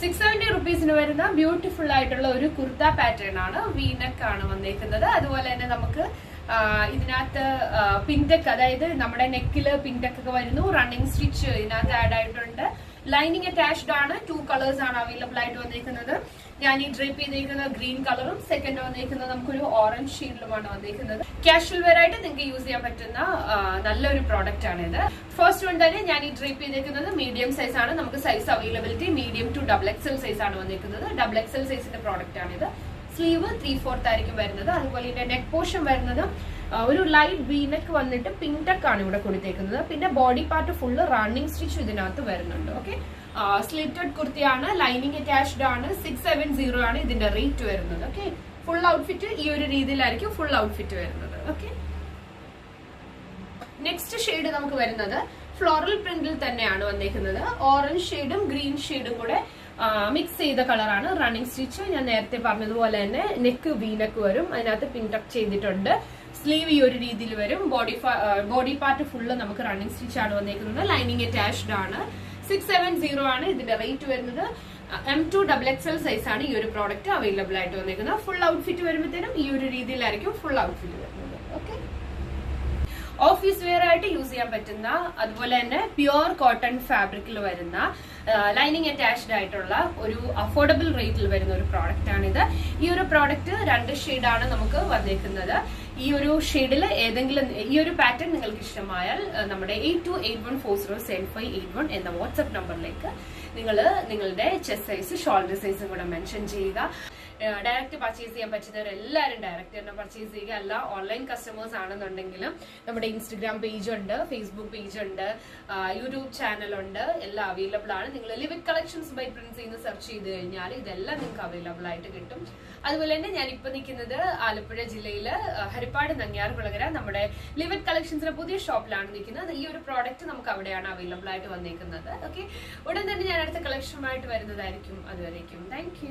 Six seventy റുപ്പീസിന് വരുന്ന beautiful ആയിട്ടുള്ള ഒരു കുർത്ത പാറ്റേൺ ആണ് വീനക്ക് ആണ് വന്നേക്കുന്നത്. അതുപോലെ തന്നെ നമുക്ക് ഇതിനകത്ത് പിൻടെക്ക് അതായത് നമ്മുടെ നെക്കിൽ പിൻടെക്ക് ഒക്കെ വരുന്നു. റണ്ണിങ് സ്റ്റിച്ച് ഇതിനകത്ത് ആഡ് ആയിട്ടുണ്ട്. ലൈനിങ് അറ്റാച്ച്ഡ് ആണ്. ടു കളേഴ്സ് ആണ് അവൈലബിൾ ആയിട്ട് വന്നിരിക്കുന്നത് ഞാൻ ഈ ഡ്രേപ്പ് ചെയ്തിരിക്കുന്നത് ഗ്രീൻ കളറും സെക്കൻഡ് വന്നിരിക്കുന്നത് നമുക്കൊരു ഓറഞ്ച് ഷെയ്ഡിലുമാണ് വന്നിരിക്കുന്നത് കാഷ്വൽ വെയർ ആയിട്ട് നിങ്ങൾക്ക് യൂസ് ചെയ്യാൻ പറ്റുന്ന നല്ലൊരു പ്രോഡക്റ്റ് ആണ് ഇത് ഫസ്റ്റ് വൺ തന്നെ ഞാൻ ഈ ഡ്രേപ്പ് ചെയ്തിരിക്കുന്നത് മീഡിയം സൈസ് ആണ്. നമുക്ക് size availability medium to double XL size ആണ് വന്നിരിക്കുന്നത് ഡബിൾ എക്സൽ സൈസിന്റെ പ്രോഡക്റ്റ് ആണ് ഇത് സ്ലീവ് ത്രീ ഫോർത്ത് ആയിരിക്കും വരുന്നത്. അതുപോലെ ഇതിന്റെ നെക്ക് പോർഷൻ വരുന്നത് ഒരു ലൈറ്റ് വി നെക്ക് വന്നിട്ട് പിങ്ക് ടെക്ക് ആണ് ഇവിടെ കൊടുത്തേക്കുന്നത്. പിന്നെ body part full running stitch ഇതിനകത്ത് വരുന്നുണ്ട്. ഓക്കെ സ്ലിറ്റഡ് കുർത്തിയാണ് ലൈനിങ് അറ്റാച്ച്ഡ് ആണ് സിക്സ് സെവൻ സീറോ ആണ് ഇതിന്റെ റേറ്റ് വരുന്നത്. ഓക്കെ ഫുൾ ഔട്ട്ഫിറ്റ് ഈ ഒരു രീതിയിലായിരിക്കും ഫുൾ ഔട്ട്ഫിറ്റ് വരുന്നത്. ഓക്കെ നെക്സ്റ്റ് ഷെയ്ഡ് നമുക്ക് വരുന്നത് ഫ്ലോറൽ പ്രിന്റിൽ തന്നെയാണ് വന്നേക്കുന്നത്. ഓറഞ്ച് ഷെയ്ഡും ഗ്രീൻ ഷെയ്ഡും കൂടെ മിക്സ് ചെയ്ത കളറാണ് റണ്ണിങ് സ്റ്റിച്ച് ഞാൻ നേരത്തെ പറഞ്ഞതുപോലെ തന്നെ നെക്ക് വീനക്ക് നെക്ക് വരും. അതിനകത്ത് പിൻടക്ക് ചെയ്തിട്ടുണ്ട്. സ്ലീവ് ഈ ഒരു രീതിയിൽ വരും. ബോഡി ബോഡി പാർട്ട് ഫുള്ള് നമുക്ക് റണ്ണിങ് സ്റ്റിച്ച് ആണ് വന്നേക്കുന്നത്. ലൈനിങ് അറ്റാച്ച്ഡ് ആണ്. സിക്സ് സെവൻ സീറോ ആണ് ഇതിന്റെ റേറ്റ് വരുന്നത്. M to double X L size ആണ് ഈ ഒരു പ്രോഡക്റ്റ് അവൈലബിൾ ആയിട്ട് വന്നേക്കുന്നത്. ഫുൾ ഔട്ട്ഫിറ്റ് വരുമ്പോഴത്തേനും ഈ ഒരു രീതിയിലായിരിക്കും ഫുൾ ഔട്ട്ഫിറ്റ് വരുന്നത്. ഓക്കെ ഓഫീസ് വെയർ ആയിട്ട് യൂസ് ചെയ്യാൻ പറ്റുന്ന അതുപോലെ തന്നെ പ്യുവർ കോട്ടൺ ഫാബ്രിക്കിൽ വരുന്ന ലൈനിങ് അറ്റാച്ച്ഡ് ആയിട്ടുള്ള ഒരു അഫോർഡബിൾ റേറ്റിൽ വരുന്ന ഒരു പ്രോഡക്റ്റ് ആണിത്. ഈ ഒരു പ്രോഡക്റ്റ് രണ്ട് ഷെയ്ഡാണ് നമുക്ക് വന്നേക്കുന്നത്. ഈ ഒരു ഷെയ്ഡിൽ ഏതെങ്കിലും ഈ ഒരു പാറ്റേൺ നിങ്ങൾക്ക് ഇഷ്ടമായാൽ നമ്മുടെ eight two eight one four zero seven five eight one എന്ന വാട്സ്ആപ്പ് നമ്പറിലേക്ക് നിങ്ങൾ നിങ്ങളുടെ ചെസ്റ്റ് സൈസ് ഷോൾഡർ സൈസും കൂടെ മെൻഷൻ ചെയ്യുക. ഡയറക്റ്റ് പർച്ചേസ് ചെയ്യാൻ പറ്റുന്നവരെല്ലാവരും ഡയറക്റ്റ് തന്നെ പർച്ചേസ് ചെയ്യുക. അല്ല ഓൺലൈൻ കസ്റ്റമേഴ്സ് ആണെന്നുണ്ടെങ്കിലും നമ്മുടെ ഇൻസ്റ്റഗ്രാം പേജ് ഉണ്ട് ഫേസ്ബുക്ക് പേജ് ഉണ്ട് യൂട്യൂബ് ചാനൽ ഉണ്ട്. എല്ലാം അവൈലബിൾ ആണ്. നിങ്ങൾ ലിവിക് കളക്ഷൻസ് ബൈ പ്രിൻസ് എന്ന് സെർച്ച് ചെയ്ത് കഴിഞ്ഞാൽ ഇതെല്ലാം നിങ്ങൾക്ക് അവൈലബിൾ ആയിട്ട് കിട്ടും. അതുപോലെ തന്നെ ഞാൻ ഇപ്പൊ നിൽക്കുന്നത് ആലപ്പുഴ ജില്ലയിൽ ആ, ഹരിപ്പാട് നങ്ങിയാർ കുളകര നമ്മുടെ ലിവിക് കളക്ഷൻസിന്റെ പുതിയ ഷോപ്പിലാണ് നിൽക്കുന്നത്. ഈ ഒരു പ്രോഡക്റ്റ് നമുക്ക് അവിടെയാണ് അവൈലബിൾ ആയിട്ട് വന്നിരിക്കുന്നത് ഓക്കെ ഉടൻ തന്നെ ഞാൻ അടുത്ത കളക്ഷനുമായിട്ട് വരുന്നതായിരിക്കും. അതുവരേക്കും. താങ്ക്